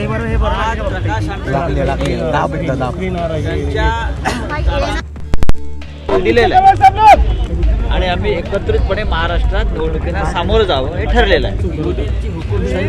आणि आम्ही एकत्रितपणे महाराष्ट्रात निवडणुकीला सामोरं जावं हे ठरलेलं आहे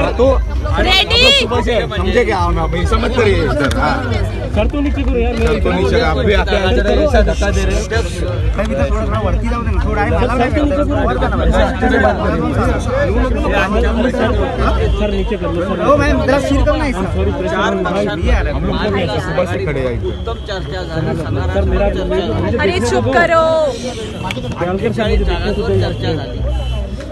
सर तो नीचे करो यार सर तो नीचे आप भी आते हैं जरा ऐसा धक्का दे रहे हो मैं भी तो थोड़ा थोड़ा वरती जाऊं ना थोड़ा आई सर तो नीचे करो और करना भाई सर नीचे कर लो सर ओ मैं जरा सिर करना है सॉरी चार हम लोग सुबह से खड़े हैं उत्तम चर्चा झाला सर मेरा अरे चुप करो चर्चा झाली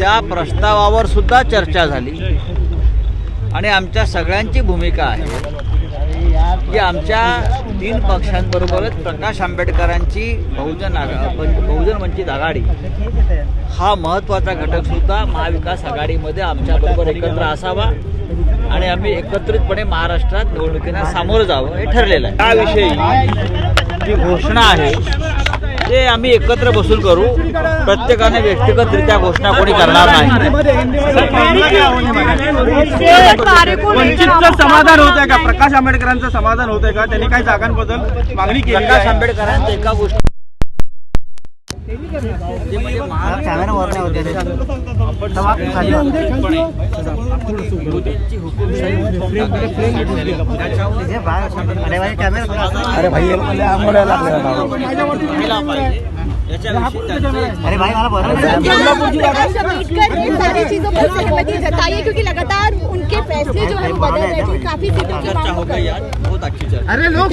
त्या प्रस्तावावर सुद्धा चर्चा झाली आणि आमच्या सगळ्यांची भूमिका आहे की आमच्या तीन पक्षांबरोबरच प्रकाश आंबेडकरांची बहुजन बहुजन वंचित आघाडी हा महत्त्वाचा घटकसुद्धा महाविकास आघाडीमध्ये आमच्याबरोबर एकत्र असावा आणि आम्ही एकत्रितपणे महाराष्ट्रात निवडणुकीला सामोरं जावं हे ठरलेलं आहे त्याविषयी जी घोषणा आहे ते आम्ही एकत्र बसून करू प्रत्येकाने व्यक्तिगतरित्या घोषणा कोणी करणार नाही समाधान होत आहे का प्रकाश आंबेडकरांचं समाधान होत आहे का त्यांनी काही जागांबद्दल मागणी केली प्रकाश आंबेडकरांच्या एका गोष्टी कॅमेरा वर होते अरे भाई तो अरे भाई अच्छा सारी चीजों पर सहमति जताइए क्योंकि लगातार उनके पैसे जो है बदल रहे थे काफी सीटों अरे लोग